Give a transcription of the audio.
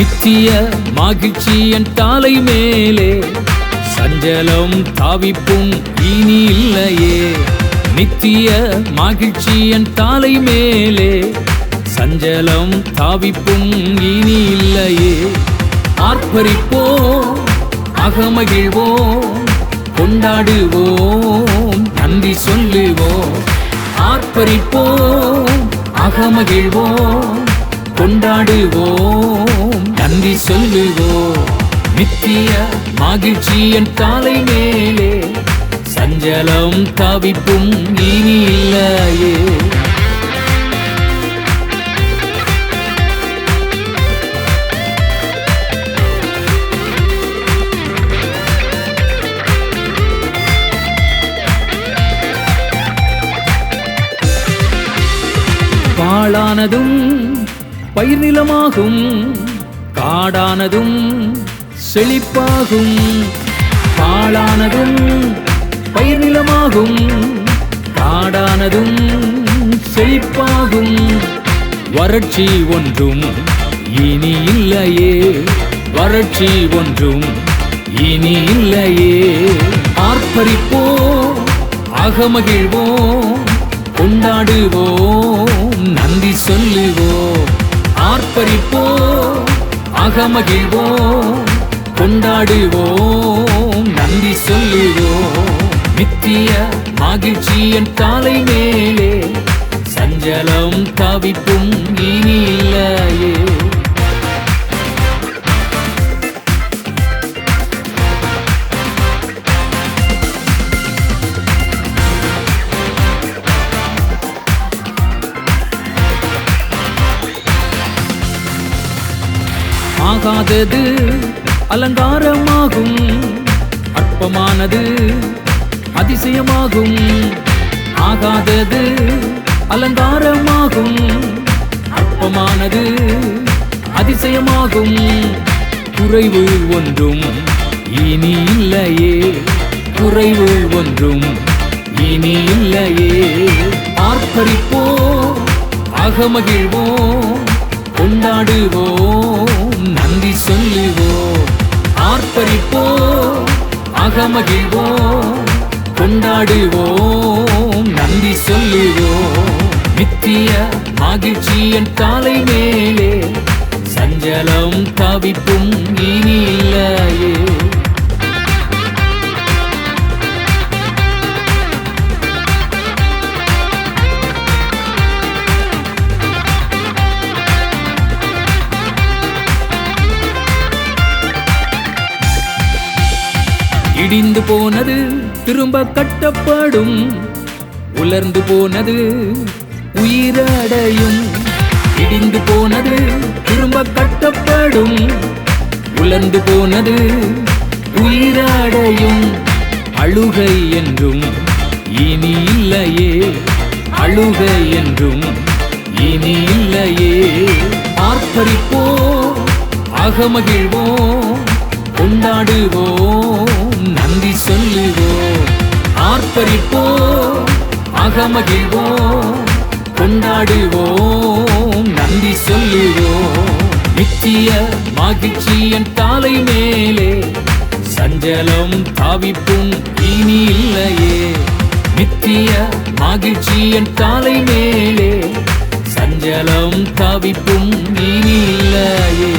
நித்திய மகிழ்ச்சி என் தாலை மேலே. சஞ்சலம் தாவிப்பும் இனி இல்லையே. நித்திய மகிழ்ச்சி என் தாலை மேலே. சஞ்சலம் தாவிப்பும் இனி இல்லையே. ஆர்ப்பரிப்போம் அகமகிழ்வோம் கொண்டாடுவோம் நன்றி சொல்லுவோம். ஆர்ப்பரிப்போம் அகமகிழ்வோம் கொண்டாடுவோம் நன்றி சொல்லுவோ நித்திய மகிழ்ச்சி என் காலை மேலே. சஞ்சலம் தவிப்பும் இனி இல்லையே. பாழானதும் பயிர் நிலமாகும் காடானதும் செழிப்பாகும் பாழானதும் பயிர் நிலமாகும் காடானதும் செழிப்பாகும். வறட்சி ஒன்றும் இனி இல்லையே வறட்சி ஒன்றும் இனி இல்லையே. ஆர்ப்பரிப்போம் அகமகிழ்வோம் கொண்டாடுவோம் நன்றி சொல்லுவோம். ஆர்ப்பரிப்போம் அகமகிழ்வோம் கொண்டாடுவோம் நன்றி சொல்லுவோம். நித்திய மகிழ்ச்சி என் காலை மேலே சஞ்சலம் தவிப்பும் இனி இல்லையே ஆகாதது அலங்காரமாகும் அற்பமானது அதிசயமாகும். ஆகாதது அலங்காரமாகும் அற்பமானது அதிசயமாகும். குறைவு ஒன்றும் இனி இல்லையே குறைவு ஒன்றும் இனி இல்லையே. ஆர்ப்பரிப்போம் அகமகிழ்வோம் கொண்டாடுவோம். மகிழ்வோம் கொண்டாடுவோம் நன்றி சொல்லுவோம். நித்திய மகிழ்ச்சியன் காலை மேலே சஞ்சலம் தவிப்பும் இனி இடிந்து போனது திரும்ப கட்டப்படும். உலர்ந்து போனது உயிரடையும் இடிந்து போனது திரும்ப கட்டப்படும். உலர்ந்து போனது உயிரடையும் அழுகை என்றும் இனி இல்லையே. அழுகை என்றும் இனி இல்லையே. ஆர்ப்பரிப்போம் அகமகிழ்வோம் கொண்டாடுவோம். நன்றி சொல்லுவோம் ஆர்ப்பரிப்போம் அகமகிழ்வோம் கொண்டாடுவோம் நன்றி சொல்லுவோம். நித்திய மகிழ்ச்சி என் காலை மேலே சஞ்சலம் தாவிப்பும் இனி இல்லையே. நித்திய மகிழ்ச்சி என் காலை மேலே சஞ்சலம் தாவிப்பும் இனி இல்லையே.